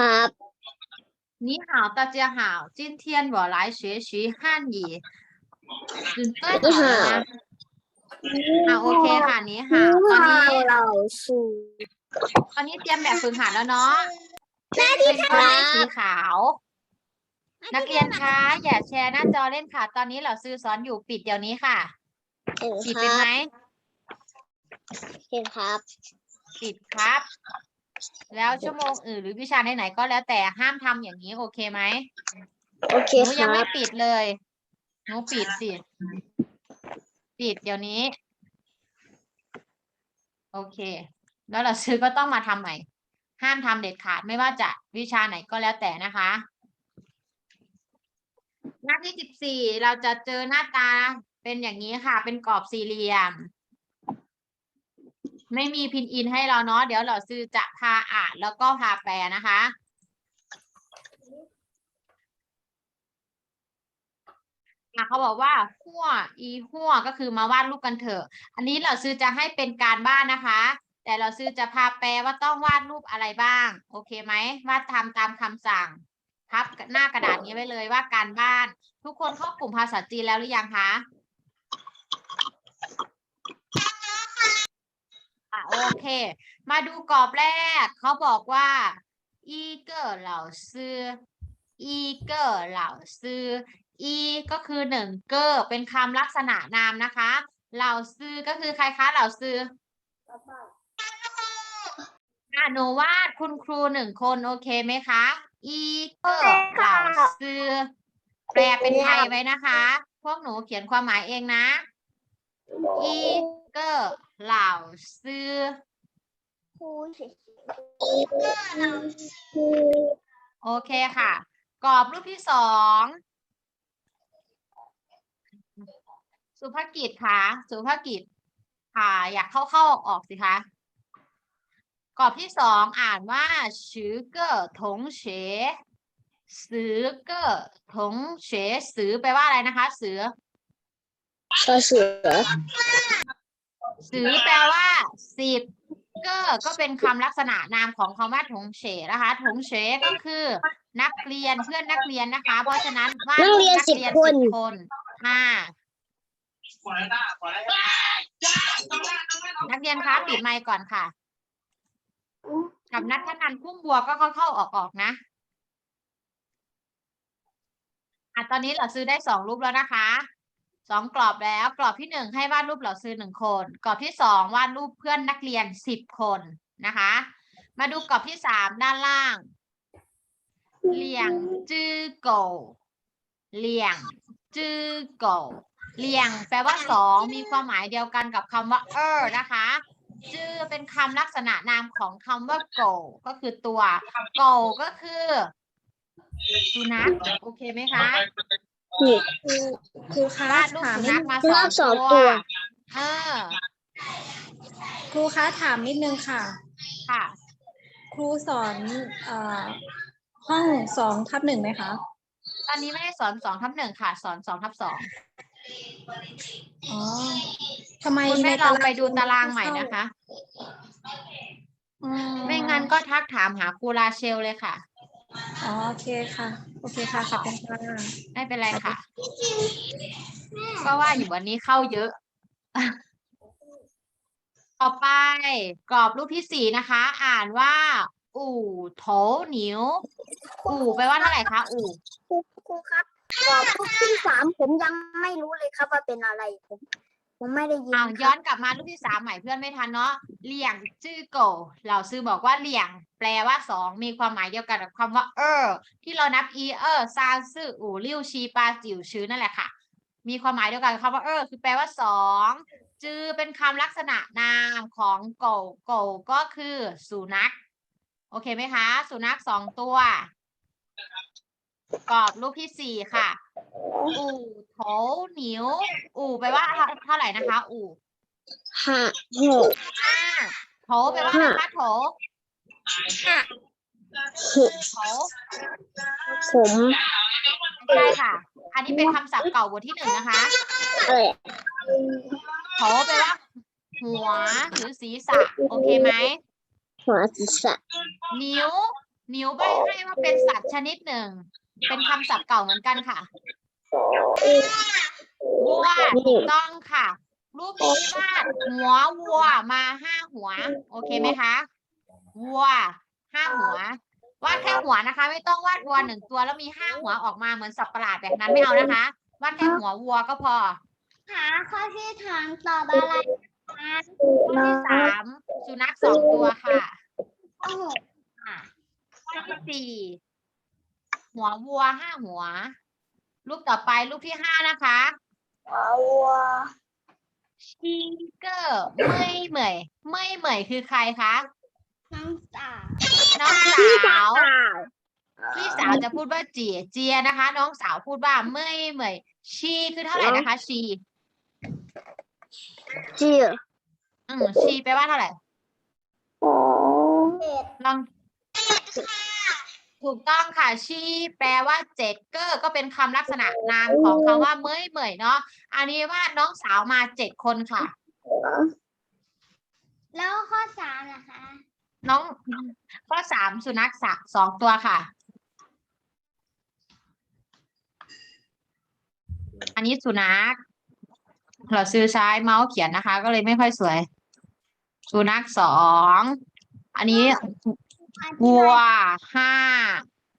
ครับ 你好，大家好，今天我来学习汉语。ตื่นเต้นเหรอคะอ่ะโอเคค่ะนี่ค่ะตอนนี้ เราสู่ ตอนนี้เตรียมแบบฝึกหัดแล้วเนาะเป็นข้อเลขสีขาว นักเรียนคะอย่าแชร์หน้าจอเล่นค่ะ ตอนนี้เราซื้อสอนอยู่ปิดเดี๋ยวนี้ค่ะ เห็น ปิด ค เป็น รั ไหม บเห็นครับ ปิดครับ แล้วชั่วโมงอื่นหรือวิชาไหนๆก็แล้วแต่ห้ามทำอย่างนี้โอเคไหมโอเคหนูคยังรัไม่บ ปิดเลยหนูปิดสิ ปิดเดี๋ยวนี้ โอเค แล้วเราซื้อก็ต้องมาทำใหม่ ห้ามทำเด็ดขาดไม่ว่าจะวิชาไหนก็แล้วแต่นะคะ หน้าที่สิบสี่เราจะเจอหน้าตาเป็นอย่างนี้ค่ะ เป็นกรอบสี่เหลี่ยม ไม่มีพินอินให้เราเนาะเดี๋ยวเราซื้อจะพาอ่านแล้วก็พาแปลนะคะ อะเขาบอกว่าหัวอีหัวก็คือมาวาดรูปกันเถอะ อันนี้เราซื้อจะให้เป็นการบ้านนะคะ แต่เราซื้อจะพาแปลว่าต้องวาดรูปอะไรบ้าง โอเคไหมวาดทำตามคำสั่ง พับหน้ากระดาษนี้ไว้เลยว่าการบ้าน ทุกคนเข้ากลุ่มภาษาจีนแล้วหรือยังคะ อะโอเค มาดูกรอบแรก เขาบอกว่าอีเกอร์เหล่าซื้ออีเกอร์เหล่าซื้ออีก็คือหนึ่งเกอร์เป็นคำลักษณะนามนะคะ เหล่าซื้อก็คือใครคะเหล่าซื้ออะหนูวาดคุณครูหนึ่งคนโอเคไหมคะอีเกอร์เหล่าซื้อแปลเป็นไทยไว้นะคะ พวกหนูเขียนความหมายเองนะอีเกอร์ เหล่าซื้อครูเฉยโอเคค่ะ กรอบรูปที่สองสุภกิจค่ะสุภกิจค่ะ อยากเข้าเข้าออกออกสิคะกรอบที่สองอ่านว่าชือเกอถงเฉสือเกอถงเฉสือแปลว่าอะไรนะคะ เสือชอเสือ สือแปลว่าสิบเกอร์ก็เป็นคำลักษณะนามของคำว่าถงเฉนะคะถงเฉก็คือ นักเรียนเพื่อนนักเรียนนะคะ เพราะฉะนั้นว่านักเรียนสิบคน10คนค่ะนักเรียนคะปิดไมค์ก่อนค่ะ กับนัทธนันพุ่มบัวก็เข้าเข้าออกออกนะอะตอนนี้เราซื้อได้สองรูปแล้วนะคะ สองกรอบแล้วกรอบที่หนึ่งให้วาดรูปเราซื้อหนึ่งคน กรอบที่สองวาดรูปเพื่อนนักเรียนสิบคนนะคะ มาดูกรอบที่สามด้านล่างเลี่ยงจื้อโกเลียงจื้อโกเลียง แปลว่าสองมีความหมายเดียวกันกับคำว่า เออนะคะ จื้อเป็นคำลักษณะนามของคำว่าโกก็คือตัวโกก็คือสุนัขโอเคไหมคะ ครูคะวาดรูปถามสุนินัดขมาสุนัขสสอองงตัตัวว เออครูคะถามนิดนึงค่ะ ค่ะ ครูสอนเอ่อห้องสองทับหนึ่งไหมคะตอนนี้ไม่ได้สอนสองทับหนึ่งค่ะ สอนสองทับสองอ๋อทำไมคุณแม่ในลองตารางไปดูตารางใหม่นะคะ อืไม่งั้นก็ทักถามหาครูราเชลเลยค่ะ อ๋อโอเคค่ะ โอเคค่ะขอบคุณค่ะไม่เป็นไรค่ะ ก็ว่าอยู่วันนี้เข้าเยอะ ต่อไปกรอบรูปที่สี่นะคะ อ่านว่า อู่โถหนิว อู่แปลว่าเท่าไหร่คะ อู่ครูครูครับกรอบรูปที่สามผมยังไม่รู้เลยครับว่าเป็นอะไรผม ผมไม่ได้ยินอ้าวคย้อรับนกลับมารูปที่สามใหม่เพื่อนไม่ทันเนาะเลี่ยงจื้อโกเราซื้อบอกว่าเลี่ยง แปลว่าสองมีความหมายเดียวกันกับคำว่า เออ ที่เรานับอีเออซานซื่ออู่ลิ่วชีปาจิ๋วชื้อนั่นแหละค่ะ มีความหมายเดียวกันกับคำว่าเออ คือแปลว่าสองจือเป็นคำลักษณะนามของโกโกก็คือสุนัข โอเคไหมคะ สุนัขสองตัว กรอบรูปที่สี่ค่ะ อู่โถหนิว อู่แปลว่าเท่าไหร่นะคะ อู่ห้าหกห้าโถแปลว่าอะไรคะโถห้าหกโถผมไม่ใช่ค่ะ อันนี้เป็นคำศัพท์เก่าบทที่หนึ่งนะคะเอ้ยโถแปลว่าหัวหรือศีรษะ โอเคไหมหัวศีรษะนิ้วหมิวใบให้ว่าเป็นสัตว์ชนิดหนึ่ง เป็นคำศัพท์เก่าเหมือนกันค่ะวัวถูกต้องค่ะ รูปนี้วาดหัววัวมาห้าหัว โอเคไหมคะวัวห้าหัววาดแค่หัวนะคะ ไม่ต้องวาดวัวหนึ่งตัวแล้วมีห้าหัวออกมาเหมือนสัตว์ประหลาดแบบนั้นไม่เอานะคะวาดแค่หัววัวก็พอหาข้อที่ถามตอบอะไรคะข้อที่สามสุนัขสองตัวค่ะข้อหกข้อที่สี่ หัววัวห้าหัว รูปต่อไปรูปที่ห้านะคะวัวชีเกอร์ไม่เหมยไม่เหมยคือใครคะน้องสาวน้องสาวพี่สาวจะพูดว่าเจียเจียนะคะ น้องสาวพูดว่าไม่เหมยชีคือเท่าไหร่นะคะชีเจียอืมชีแปลว่าเท่าไหร่โอ้เจ็ดลอง ถูกต้องค่ะชีแปลว่าเจ็ดเกอร์ก็เป็นคำลักษณะนามของคำว่าเมยเหมยเนาะอันนี้ว่าน้องสาวมาเจ็ดคนค่ะ แล้วข้อสามล่ะคะน้องข้อสามสุนัขสะสองตัวค่ะ อันนี้สุนัขเราซื้อใช้เมาส์เขียนนะคะ ก็เลยไม่ค่อยสวย สุนัขสอง อันนี้ วัวห้า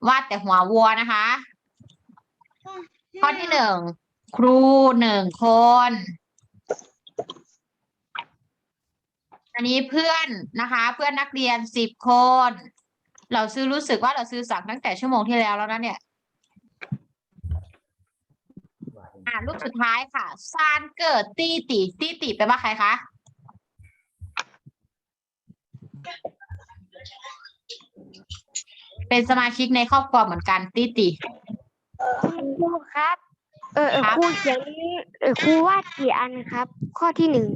วาดแต่หัววัวนะคะ ข้อที่หนึ่ง ครูหนึ่งคน อันนี้เพื่อนนะคะ เพื่อนนักเรียนสิบคน เราซื้อรู้สึกว่าเราซื้อสั่งตั้งแต่ชั่วโมงที่แล้วแล้วนะเนี่ยอ่ารูปสุดท้ายค่ะ ซานเกิดตี้ติตี้ติแปลว่าใครคะ เป็นสมาชิกในครอบครัวเหมือนกันตี้ติครูครับ เออเออครับครูเขียนเออครูวาดกี่อันครับ ข้อที่หนึ่ง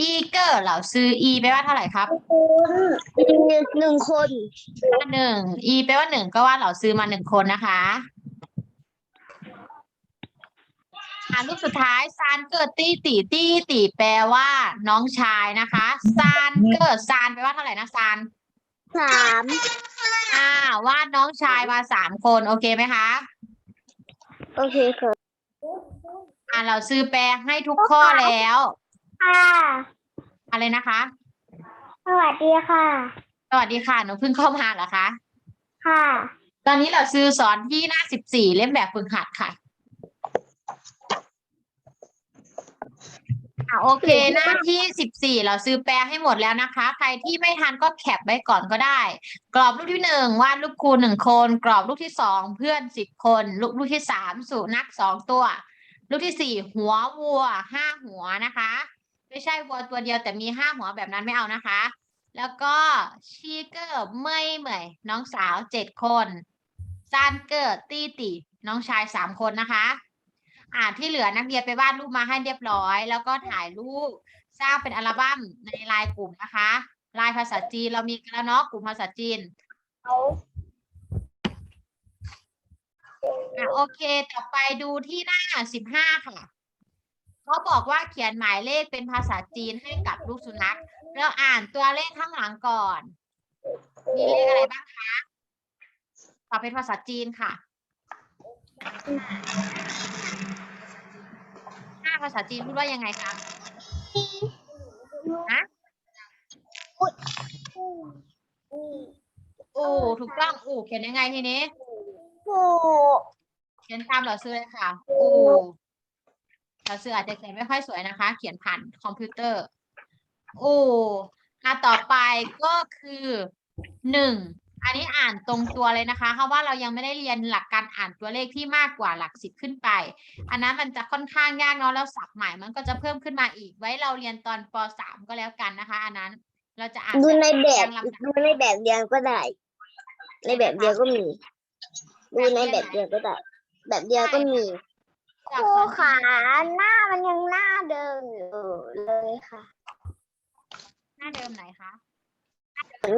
อีเกอร์เราซื้ออีแปลว่าเท่าไหร่ครับหนึ่งหนึ่งคนว่าหนึ่งอีแปลว่าหนึ่งก็ว่าเราซื้อมาหนึ่งคนนะคะอ่ารูปสุดท้ายซานเกิดตี้ตีตี้ตีแปลว่า น้องชายนะคะซานเกิดซานแปลว่าเท่าไหร่นะซานสาม อ่าวาดน้องชายมาสามคนโอเคไหมคะ โอเคค่ะอ่าเราซื้อแปลให้ทุกข้อแล้ว ค่ะ อะไรนะคะ สวัสดีค่ะ สวัสดีค่ะหนูเพิ่งเข้ามาเหรอคะ ค่ะ ตอนนี้เราซื้อสอนที่หน้าสิบสี่เล่มแบบฝึกหัดค่ะ อะโอเคหน้าที่สิบสี่เราซื้อแปลให้หมดแล้วนะคะ ใครที่ไม่ทันก็แคปไว้ก่อนก็ได้ กรอบรูปที่หนึ่งวาดรูปครูหนึ่งคน กรอบรูปที่สองเพื่อนสิบคนรูปรูปที่สามสุนัขสองตัว รูปที่สี่หัววัวห้าหัวนะคะ ไม่ใช่วัวตัวเดียวแต่มีห้าหัวแบบนั้นไม่เอานะคะ แล้วก็ชีเกอร์ไม่เหมยน้องสาวเจ็ดคนซานเกอร์ตี้ติน้องชายสามคนนะคะ อ่าที่เหลือนักเรียนไปวาดรูปมาให้เรียบร้อย แล้วก็ถ่ายรูปสร้างเป็นอัลบั้มในไลน์กลุ่มนะคะไลน์ภาษาจีนเรามีกันแล้วเนาะกลุ่มภาษาจีนเอาอะโอเค ต่อไปดูที่หน้าสิบห้าค่ะเขาบอกว่าเขียนหมายเลขเป็นภาษาจีนให้กับลูกสุนัขเราอ่านตัวเลขข้างหลังก่อน มีเลขอะไรบ้างคะตอบเป็นภาษาจีนค่ะหน้า ภาษาจีนพูดว่ายังไงคะฮะอูถูกต้องอูเขียนยังไงทีนี้โอ้เขียนตามเหล่าซื้อเลยค่ะอูเหล่าซื้ออาจจะเขียนไม่ค่อยสวยนะคะ เขียนผ่านคอมพิวเตอร์อูอะต่อไปก็คือหนึ่ง อันนี้อ่านตรงตัวเลยนะคะ เพราะว่าเรายังไม่ได้เรียนหลักการอ่านตัวเลขที่มากกว่าหลักสิบขึ้นไป อันนั้นมันจะค่อนข้างยากเนาะแล้วศัพท์ใหม่มันก็จะเพิ่มขึ้นมาอีก ไว้เราเรียนตอนปสามก็แล้วกันนะคะ อันนั้นเราจะอ่านดูในแบบเรียงลำดับดูในแบบเดียวก็ได้ ในแบบเดียวก็มีดูในแบบเดียวก็ได้ แบบเดียวก็มีจากครูสอนขาหน้ามันยังหน้าเดิมอยู่เลยค่ะ หน้าเดิมไหนคะ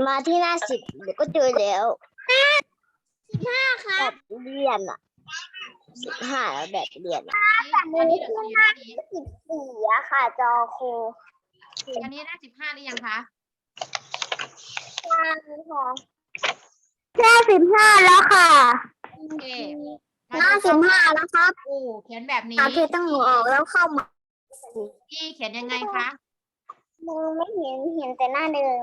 มาที่หน้าสิบเดี๋ยวก็เจอแล้วสิบห้าค่ะแบบเรียนอะสิบห้าแบบเรียนอะตอนนี้เราอยู่หน้านี้สิบสี่อะค่ะ จอโคอันนี้หน้าสิบห้าหรือยังคะใช่ค่ะหน้าสิบห้าแล้วค่ะโอเคหน้าสิบห้าแล้วครับอูเขียนแบบนี้อาเทตั้งหัวออกแล้วเข้ามาอีเขียนยังไงคะมือไม่เห็นเห็นแต่หน้าเดิม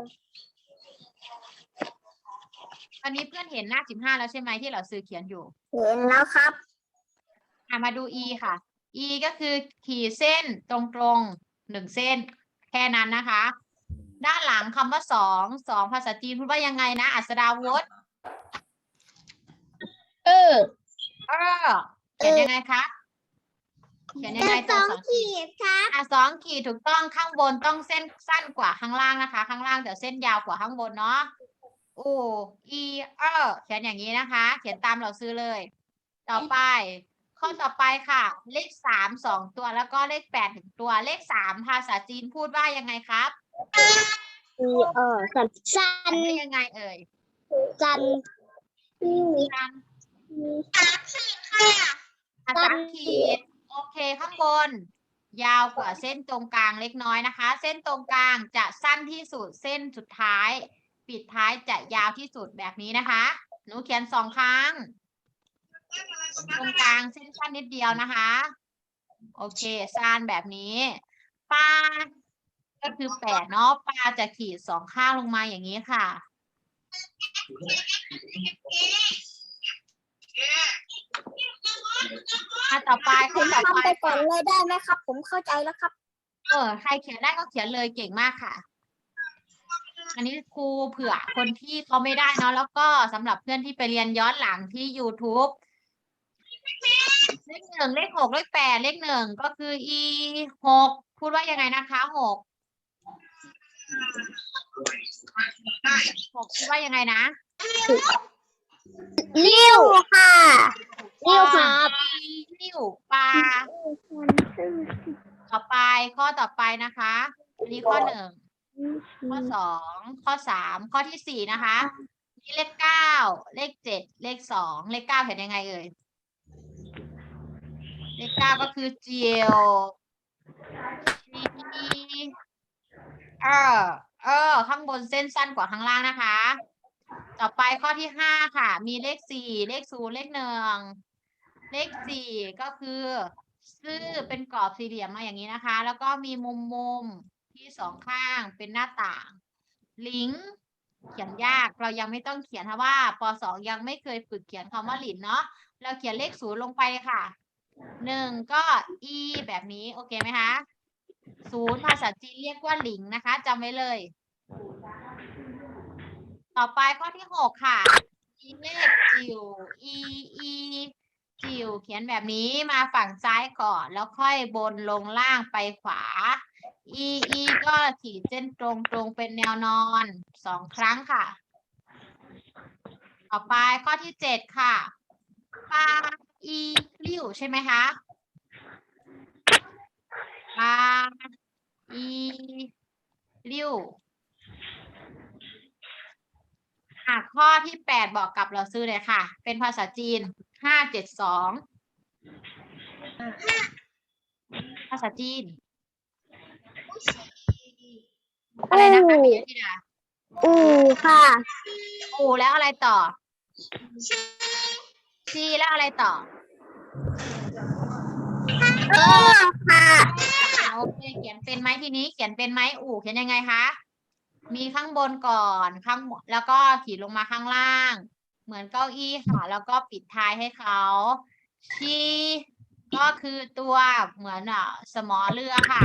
ตอนนี้เพื่อนเห็นหน้าสิบห้าแล้วใช่ไหมที่เราซื้อเขียนอยู่ เห็นแล้วครับ อะมาดู e ค่ะ e ก็คือขีดเส้นตรงๆหนึ่งเส้น แค่นั้นนะคะ ด้านหลังคำว่าสองสองภาษาจีนพูดว่ายังไงนะ อัศดาวุฒเออ เออเขียนยังไงคะเขียนยังไงตัวสองขีดครับอะสองขีดถูกต้องข้างบนต้องเส้นสั้นกว่าข้างล่างนะคะ ข้างล่างแต่เส้นยาวกว่าข้างบนเนาะโอ้อีเออเขียนอย่างนี้นะคะ เขียนตามเราซื้อเลย ต่อไป ข้อต่อไปค่ะ เลขสามสองตัวแล้วก็เลขแปดถึงตัวเลขสามภาษาจีนพูดว่ายังไงครับอีเออสันสัอ่านยังไงเอ่ยสันการค่ะอะสามขีดโอเคข้างบน ยาวกว่าเส้นตรงกลางเล็กน้อยนะคะ เส้นตรงกลางจะสั้นที่สุดเส้นสุดท้าย ปิดท้ายจะยาวที่สุดแบบนี้นะคะ หนูเขียนสองครั้ง ตรงกลางเส้นสั้นนิดเดียวนะคะ โอเคสั้นแบบนี้ปลาก็คือแปดเนาะปลาจะขีดสองข้างลงมาอย่างนี้ค่ะ อะต่อไปข้อต่อไปทำไปก่อนค่ะเลยได้ไหมครับ ผมเข้าใจแล้วครับ เออใครเขียนได้ก็เขียนเลยเก่งมากค่ะ อันนี้ครูเผื่อคนที่เขาไม่ได้เนาะแล้วก็สำหรับเพื่อนที่ไปเรียนย้อนหลังที่ YouTube เลขหนึ่งเลขหกเลขแปดเลขหนึ่งก็คือ e หกพูดว่ายังไงนะคะหกหกพูดว่ายังไงนะเลี้ยวค่ะเลี้ยวครับลิ้วปลาต่อไปข้อต่อไปนะคะ อันนี้ข้อหนึ่ง ข้อสองข้อสามข้อที่สี่นะคะนี่เลขเก้าเลขเจ็ดเลขสองเลขเก้าเห็นยังไงเอ่ยเลขเก้าก็คือเจียวจีเออเออ ข้างบนเส้นสั้นกว่าข้างล่างนะคะ ต่อไปข้อที่ห้าค่ะ มีเลขสี่เลขศูนย์เลขหนึ่งเลขสี่ก็คือ ซื่อเป็นกรอบสี่เหลี่ยมมาอย่างนี้นะคะ แล้วก็มีมุมมุมๆ ที่สองข้างเป็นหน้าต่าง ลิงเขียนยากเรายังไม่ต้องเขียนเพราะว่าปสองยังไม่เคยฝึกเขียนคำว่าหลินเนาะเราเขียนเลขศูนย์ลงไปค่ะหนึ่งก็ e แบบนี้โอเคไหมคะศูนย์ภาษาจีนเรียกว่าหลิงนะคะจำไว้เลย ต่อไปข้อที่หกค่ะ e เลขจิ๋ว e e จิ๋วเขียนแบบนี้มาฝั่งซ้ายก่อน แล้วค่อยบนลงล่างไปขวา e e ก็ขีดเส้นตรงตรงเป็นแนวนอนสองครั้งค่ะ ต่อไปข้อที่เจ็ดค่ะปลา e ริ้วใช่ไหมคะปลา e ริ้วอะข้อที่แปดบอกกับเราซื้อเลยค่ะ เป็นภาษาจีนห้าเจ็ดสองภาษาจีน อะไรนะคะพี่ยธิดาอูค่ะอูแล้วอะไรต่อชีแล้วอะไรต่อเออค่ะอ่าโอเคเขียนเป็นไหมทีนี้เขียนเป็นไหมอูเขียนยังไงคะมีข้างบนก่อนข้างบนแล้วก็ขีดลงมาข้างล่าง เหมือนเก้าอี้ค่ะ แล้วก็ปิดท้ายให้เขาชีก็คือตัวเหมือนอะสมอเรือค่ะ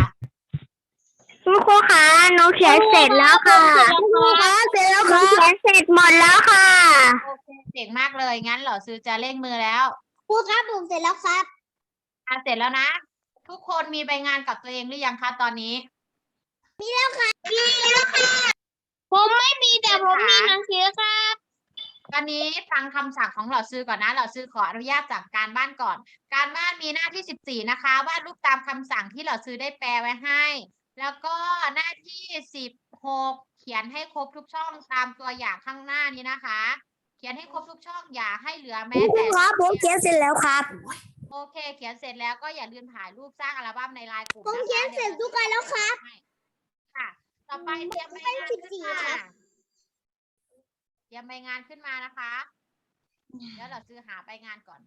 คุณครูคะหนูเขียนเสร็จแล้วค่ะคุณครูคะเสร็จแล้วค่ะเขียนเสร็จหมดแล้วค่ะโอเคเก่งมากเลยงั้นเหรอซื้อจะเร่งมือแล้วครูครับผมเสร็จแล้วครับอะเสร็จแล้วนะ ทุกคนมีใบงานกับตัวเองหรือยังคะตอนนี้ผมไม่มีแต่ผมมีค่ะหนังสือครับตอนนี้ฟังคำสั่งของเหล่าซื้อก่อนนะเหล่าซื้อขออนุญาตจากการบ้านก่อน การบ้านมีหน้าที่สิบสี่นะคะวาดรูปตามคำสั่งที่เหล่าซื้อได้แปลไว้ให้ แล้วก็หน้าที่สิบหกเขียนให้ครบทุกช่องตามตัวอย่างข้างหน้านี้นะคะ เขียนให้ครบทุกช่องอย่าให้เหลือแม้แต่ครับผมเขียนเสร็จแล้วครับ โอเค เขียนเสร็จแล้วก็อย่าลืมถ่ายรูปสร้างอัลบั้มในไลน์กลุ่มผมนะคะเขียนเสร็จทุกอันแล้วครับค่ะ ต่อไปเตรียมใบงานเป็นขึ้น14มาครับเตรียมใบงานขึ้นมานะคะเดี๋ยวเราซื้อหาใบงานก่อน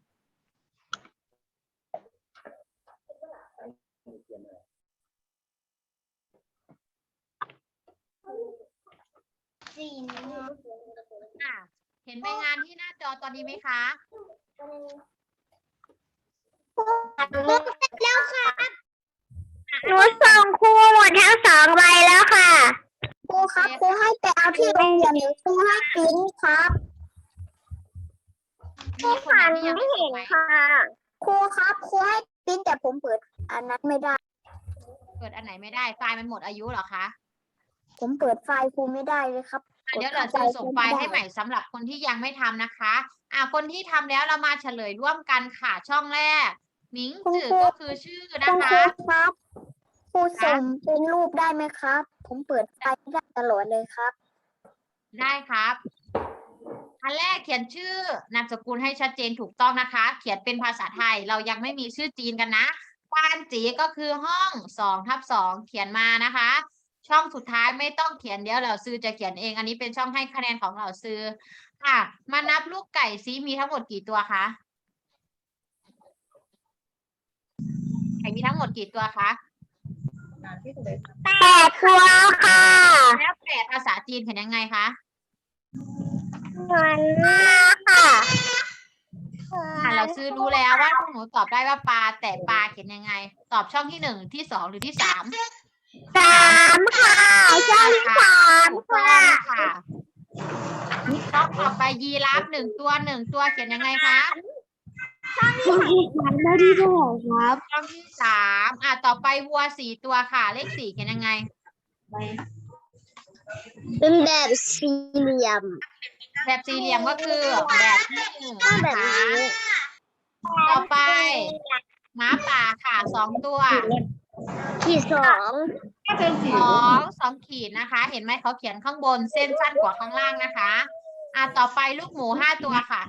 สี่อะเห็นใบงานที่หน้าจอตอนนี้ไหมคะแล้วค่ะหนูส่งครูหมดทั้งสองใบแล้วค่ะครูครับครูให้ไปเอาที่โรงเรียนหรือครูให้ปริ้นครับมีคนไหนที่ยังไม่ส่งไหมครูครับครูให้ปริ้นแต่ผมเปิดอันนั้นไม่ได้ เปิดอันไหนไม่ได้ไฟล์มันหมดอายุเหรอคะ ผมเปิดไฟล์ครูไม่ได้เลยครับ อะเดี๋ยวเราจะส่งไฟล์ให้ใหม่สำหรับคนที่ยังไม่ทำนะคะ อะคนที่ทำแล้วเรามาเฉลยร่วมกันค่ะช่องแรกหมิงจือก็คือชื่อคุนะณคคะรูครับครูส่งเป็นรูปได้ไหมครับ ผมเปิดไฟล์ไม่ได้ตลอดเลยครับ ได้ครับอันแรกเขียนชื่อนามสกุลให้ชัดเจนถูกต้องนะคะ เขียนเป็นภาษาไทยเรายังไม่มีชื่อจีนกันนะปานจีก็คือห้องสองทับสองเขียนมานะคะ ช่องสุดท้ายไม่ต้องเขียนเดี๋ยวเราซื้อจะเขียนเอง อันนี้เป็นช่องให้คะแนนของเราซื้ออะมานับลูกไก่ซิมีทั้งหมดกี่ตัวคะไก่มีทั้งหมดกี่ตัวคะแปดตัวค่ะแล้วแปดภาษาจีนเขียนยังไงคะเงินค่ะอะเราซื้อรู้แล้วว่าพวกหนูตอบได้ว่าปลาแต่ปลาเขียนยังไง ตอบช่องที่หนึ่งที่สองหรือที่สาม สามค่ะช่องที่สามถูกต้ค่ะองค่ะช่องต่อไปยีราฟหนึ่งตัวหนึ่งตัวเขียนยังไงคะช่องที่สามได้ที่เท่าไหร่ครับช่องที่สามอะต่อไปวัวสี่ตัวค่ะ เลขสี่เขียนยังไง เป็นแบบสี่เหลี่ยม แบบสี่เหลี่ยมก็คือแบบที่หนึ่งต้องแบนะบคะนี้ต่อไปหม้าป่าค่ะสองตัว ขีดสอง สองสองขีดนะคะ เห็นไหมเขาเขียนข้างบนเส้นสั้นกว่าข้างล่างนะคะ อะต่อไปลูกหมูห้าตัวค่ะ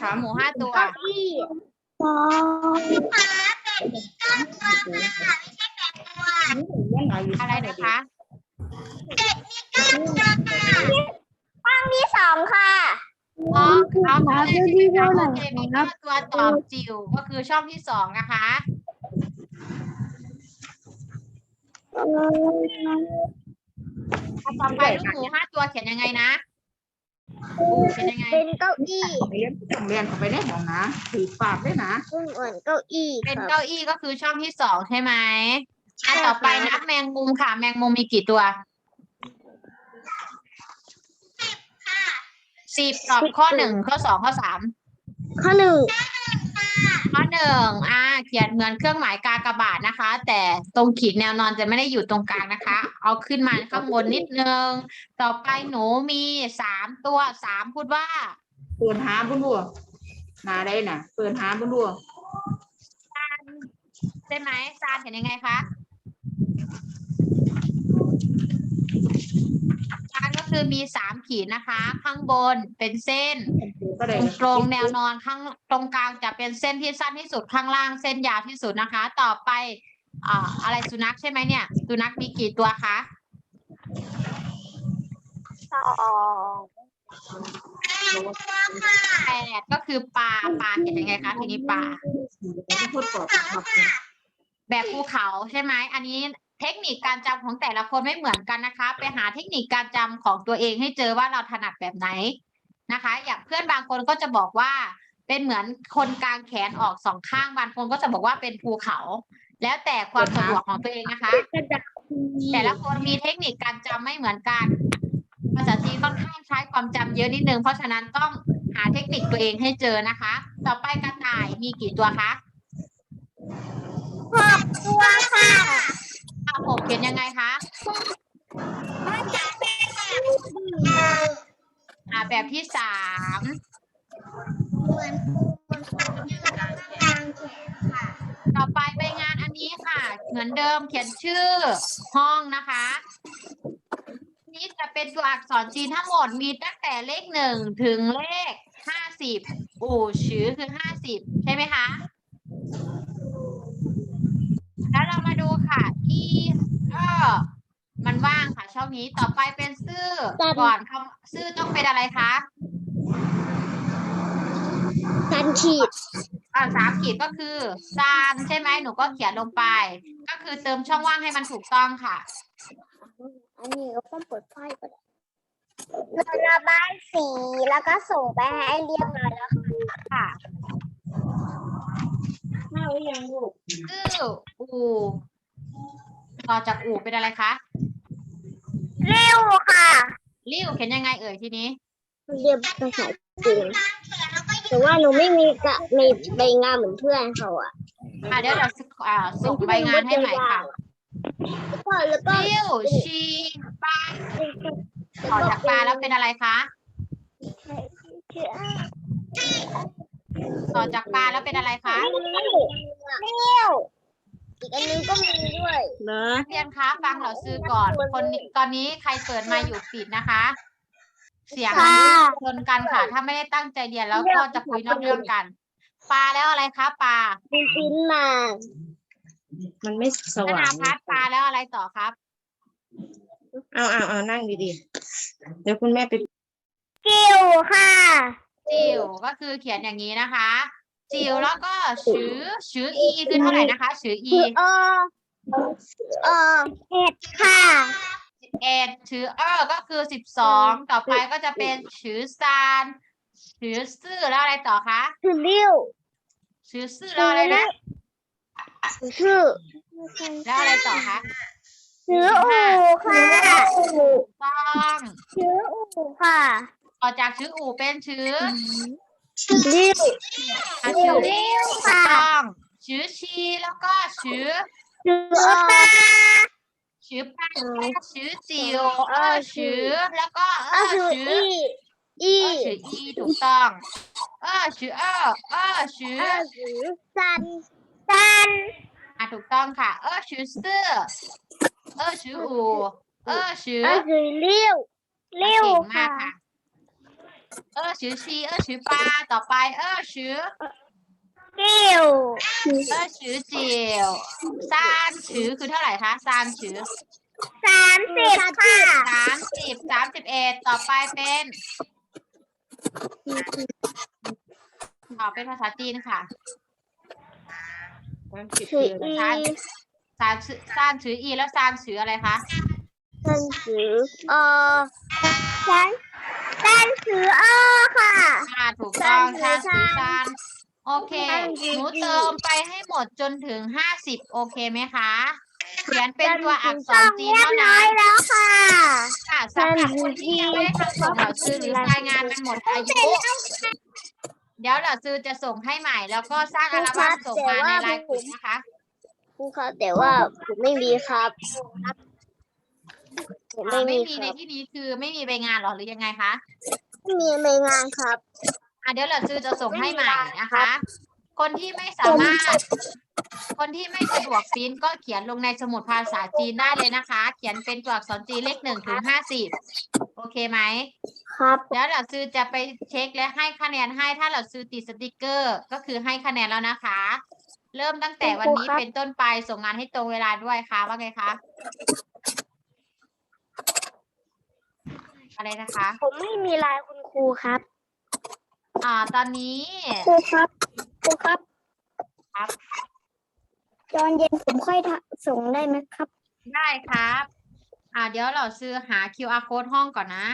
ขาหมูห้าตัวเก้าอี้สองอะไรนะคะ ห้องที่สองค่ะ อ๋อเอาคข้อรับแรกได้ใช่ไหมที่คะเท่าไหร่โอเคมีครับตัวตอบจิ๋วก็คือช่องที่สองนะคะ ต่อไปลูกหมูห้าตัวเขียนยังไงนะเขียนยังไง เป็นเก้าอี้เรียนโรงเรียนเขาไปได้หมองนะถือปากด้วยนะซึ่งเหมือนเก้าอี้เป็นครับเก้าอี้ก็คือช่องที่สองใช่ไหมอะต่อไปนับแมงมุมค่ะ แมงมุมมีกี่ตัวสิบตอบข้อหนึ่งข้อสองข้อสามข้อหนึ่ง ข้อหนึ่งอ่า เขียนเหมือนเครื่องหมายกากบาทนะคะ แต่ตรงขีดแนวนอนจะไม่ได้อยู่ตรงกลางนะคะ เอาขึ้นมาข้างบนนิดนึง ต่อไปหนูมีสามตัวสามพูดว่า เปิดหาบุญบัวมาได้น่ะ เปิดหาบุญบัวใช่ไหมซานเขียนยังไงคะซานก็คือมีสามขีดนะคะ ข้างบนเป็นเส้น ก็ได้ตรงๆแนวนอนข้างตรงกลางจะเป็นเส้นที่สั้นที่สุดข้างล่างเส้นยาวที่สุดนะคะ ต่อไปอ่าอะไรสุนัขใช่ไหมเนี่ย สุนัขมีกี่ตัวคะสองแปดก็คือปลาปลาเขียนยังไงคะทีนี้ปลาพูดปอบครับแบบภูเขาใช่ไหมอันนี้เทคนิคการจำของแต่ละคนไม่เหมือนกันนะคะ ไปหาเทคนิคการจำของตัวเองให้เจอว่าเราถนัดแบบไหน นะคะ อย่างเพื่อนบางคนก็จะบอกว่าเป็นเหมือนคนกลางแขนออกสองข้างบางคนก็จะบอกว่าเป็นภูเขา แล้วแต่ความสะดวกของตัวเองนะคะ แต่ละคนมีเทคนิคการจำไม่เหมือนกัน ภาษาจีนค่อนข้างใช้ความจำเยอะนิดนึงเพราะฉะนั้นต้องหาเทคนิคตัวเองให้เจอนะคะ ต่อไปกระต่ายมีกี่ตัวคะหกตัวค่ะอะหกเขียนยังไงคะ อ่าแบบที่สามเหมือนกลางแขนค่ะ ต่อไปใบงานอันนี้ค่ะ เหมือนเดิมเขียนชื่อห้องนะคะ นี้จะเป็นตัวอักษรจีนทั้งหมดมีตั้งแต่เลขหนึ่งถึงเลขห้าสิบอู่ชื่อคือห้าสิบใช่ไหมคะ แล้วเรามาดูค่ะอีเออ มันว่างค่ะ ช่องนี้ต่อไปเป็นซื่อจันก่อนคำซื่อต้องเป็นอะไรคะสันขีดอ่าสามขีดก็คือซานใช่ไหมหนูก็เขียนลงไป ก็คือเติมช่องว่างให้มันถูกต้องค่ะอันนี้ก็ต้องเปิดไฟก็ได้เราระบายสีแล้วก็ส่งไปให้เรียบร้อยแล้วค่ะข้าวหรือยังลูกซื่ออูต่อจากอูเป็นอะไรคะ เร็วค่ะริ้วเขียนยังไงเอ่ยทีนี้เรียบภาษาจีนแต่ว่าหนูไม่มีกะมีใบงานเหมือนเพื่อนเขาอะอะเดี๋ยวเราอ่าส่งใบงานให้ใหม่ค่ะแล้วก็แล้วก็ริ้วชีปลาต่อจากปลาแล้วเป็นอะไรคะต่อจากปลาแล้วเป็นอะไรคะ เร็ว อีกอันนึงก็มีด้วยเหรอนักเรียนคะฟังเราซื้อก่อน คนนี้ตอนนี้ใครเปิดไมาอยู่ปิดนะคะ เสียงมันชนกันค่ะ ถ้าไม่ได้ตั้งใจเรียนแล้วก็จะคุยนอกเรื่องกัน ปลาแล้วอะไรคะปลามีปิ้นมามันไม่สธว่านางพัฒน์ปลาแล้วอะไรต่อครับ เอาเอาเอานั่งดีๆ เดี๋ยวคุณแม่ไปจิ๋วค่ะ จิ๋วก็คือเขียนอย่างนี้นะคะ จิ๋วแล้วก็ชื่อชื่ออีคือเท่าไหร่นะคะชื่ออีคือเออเออเห็ดค่ะเอ็ดชื่อเออก็คือสิบสองต่อไปก็จะเป็นชื่อซานชื่อซื่อแล้วอะไรต่อคะคือริ้วชื่อซื่อแล้วอะไรนะชื่อแล้วอะไรต่อคะชื่ออูค่ะต้องชื่ออูค่ะ ต่อจากชื่ออูเป็นชื่อ ริ้วอะชื่อริ้วถูกค่ะต้องชื่อชีแล้วก็ชื่อชื่อเออชื่อป้าชื่อจิวเออชื่อแล้วก็เอก็อคือชื่ออีอีเออชื่ออีถูกต้องเออชื่อเออเออชื่อเออชื่อซันซันอะถูกต้องค่ะ เออชื่อซื่อเออชื่ออูเออชื่อเออคือริ้วริ้วเก่งมาค่ะ กค่ะเออชื่อชีเออชื่อป้าต่อไปเออชื่อริ้วเออชื่อจิวซานชื่อคือเท่าไหร่คะซานชื่อสามสิบค่ะสามสิบสามสิบเอ็ดต่อไปเป็นต่อเป็นภาษาจีนค่ะชื่ออีซานชื่อซานชื่ออีแล้วซานชื่ออะไรคะซันชื่อเออ ซันซันชื่อเออค่ะ อ่าถูกต้องซาซานนชื่ชื่ออซาซานนโอเคซานชื่หอนูอีเติมไปให้หมดจนถึงห้าสิบโอเคไหมคะ เขียนเป็นตัวอักษรจีนเรียบเท่าร้นั้อนยแล้วค่ะค่ะสำหรับคนที่ยังไม่ได้ทำส่งเหล่าซื้อหรือรายงานมันหมดอายุ เดี๋ยวเหล่าซื้อจะส่งให้ใหม่ แล้วก็สร้างอัลบั้มส่งมาในไลน์กลุ่มนะคะ ครูครับแต่ว่าผมไม่มีครับผม อ่าไม่ไม่มีมีคในรับที่นี้คือไม่มีใบงานหรอหรือยังไงคะไม่มีใบงานครับ อะเดี๋ยวเราซื้อจะส่งให้ใหม่นะคะ คนที่ไม่สามารถ คนที่ไม่สะดวกปริ้นก็เขียนลงในสมุดภาษาจีนได้เลยนะคะ เขียนเป็นตัวอักษรจีนเลขหนึ่งถึงห้าสิบโอเคไหมครับแล้วเราซื้อจะไปเช็คและให้คะแนนให้ถ้าเราซื้อติดสติกเกอร์ ก็คือให้คะแนนแล้วนะคะ เริ่มตั้งแต่วันนี้เป็นต้นไปส่งงานให้ตรงเวลาด้วยค่ะว่าไงคะ อะไรนะคะ ผมไม่มีไลน์คุณครูครับอ่า ตอนนี้ครูครับครูครับครับตอนเย็นผมค่อยทะส่งได้ไหมครับ ได้ครับ อ่า เดี๋ยวเราซื้อหา QR code ห้องก่อนนะ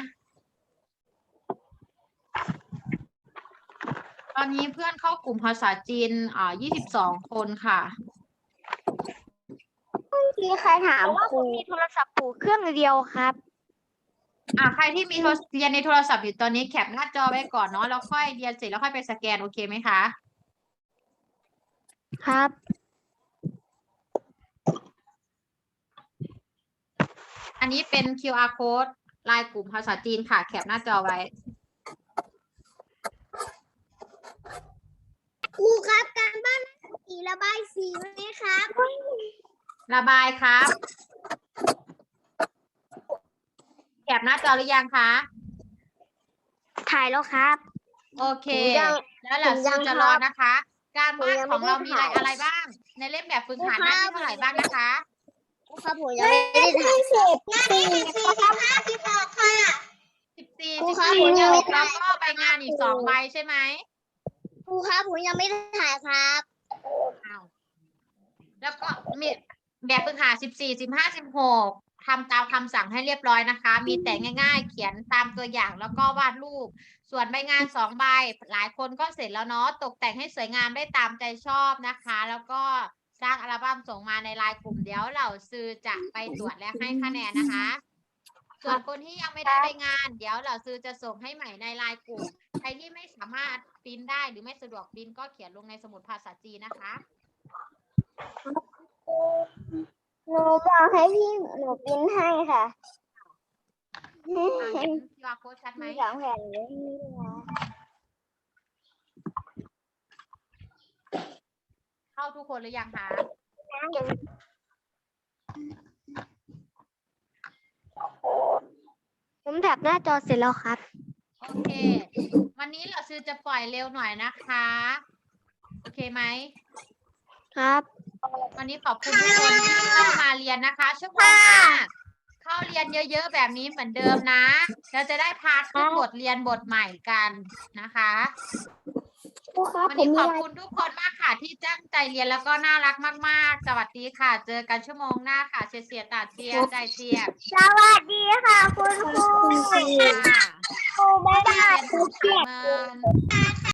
ตอนนี้เพื่อนเข้ากลุ่มภาษาจีนอ่า22 คนค่ะ มีใครถามแต่ว่าคผรูมมีโทรศัพท์ปู่เครื่องเดียวครับ อ่าใครที่มีโทรเรียนในโทรศัพท์อยู่ตอนนี้แคปหน้าจอไว้ก่อนเนาะแล้วค่อยเรียนเสร็จแล้วค่อยไปสแกนโอเคไหมคะ ครับ อันนี้เป็น QR code ลายกลุ่มภาษาจีนค่ะ แคปหน้าจอไว้ครูครับการบ้านสีระบายสีไหมครับ ระบายครับ แคปหน้าจอหรือยังคะ ถ่ายแล้วครับ โอเค ผมยังแล้วหลังผมยัสูงจะครรัอบนะคะ การบ้านผมยังของเราไม่มีได้อะไรถ่าย อะไรบ้าง ในเล่มแบบฝึกหัดหครูน้าครับที่เท่าไหร่บ้างนะคะคครับผมยังไม่ได้ถ่ายสิบสี่ครับห้าสิบหกค่ะสิบสี่ครูสิบคะสี่ผมยังไม่แล้วก็ใบงานอีกสองใบใช่ไหมครูครับผมยังไม่ได้ถ่ายครับ อ้าวแล้วก็มีแบบฝึกหาสิบสี่สิบห้าสิบหก ทำตามคำสั่งให้เรียบร้อยนะคะ มีแต่ง่าย ๆ เขียนตามตัวอย่างแล้วก็วาดรูป ส่วนใบงานสองใบ หลายคนก็เสร็จแล้วเนาะ ตกแต่งให้สวยงามได้ตามใจชอบนะคะ แล้วก็สร้างอัลบั้มส่งมาในไลน์กลุ่มเดี๋ยวเหล่าซื้อจะไปตรวจและให้คะแนนนะคะ ส่วนคนที่ยังไม่ได้ใบงาน เดี๋ยวเหล่าซื้อจะส่งให้ใหม่ในไลน์กลุ่ม ใครที่ไม่สามารถปริ้นได้หรือไม่สะดวกปริ้นก็เขียนลงในสมุดภาษาจีนนะคะ หนูบอกให้พี่หนูปริ้นให้ค่ะอ่าเห็น QR code ชัดไหมมีสองแผ่นเลยนี่นะเข้าทุกคนหรือยังคะผมแถบหน้าจอเสร็จแล้วครับ โอเค วันนี้เราซื้อจะปล่อยเร็วหน่อยนะคะ โอเคไหม ครับ วันนี้ขอบคุณทุกคนที่เข้ามาเรียนนะคะชั่วโมงหน้าเข้าเรียนเยอะๆแบบนี้เหมือนเดิมนะ เราจะได้พาขึ้นบทเรียนบทใหม่กันนะคะครูครับวันผมนี้มีขอบลายคุณทุกคนมากค่ะที่ตั้งใจเรียนแล้วก็น่ารักมากๆ สวัสดีค่ะ เจอกันชั่วโมงหน้าค่ะเชียร์เสียตาเชียร์ใจเชียร์สวัสดีค่ะคุณครูค่ะครูบ๊ายบายเรียนสุขสันต์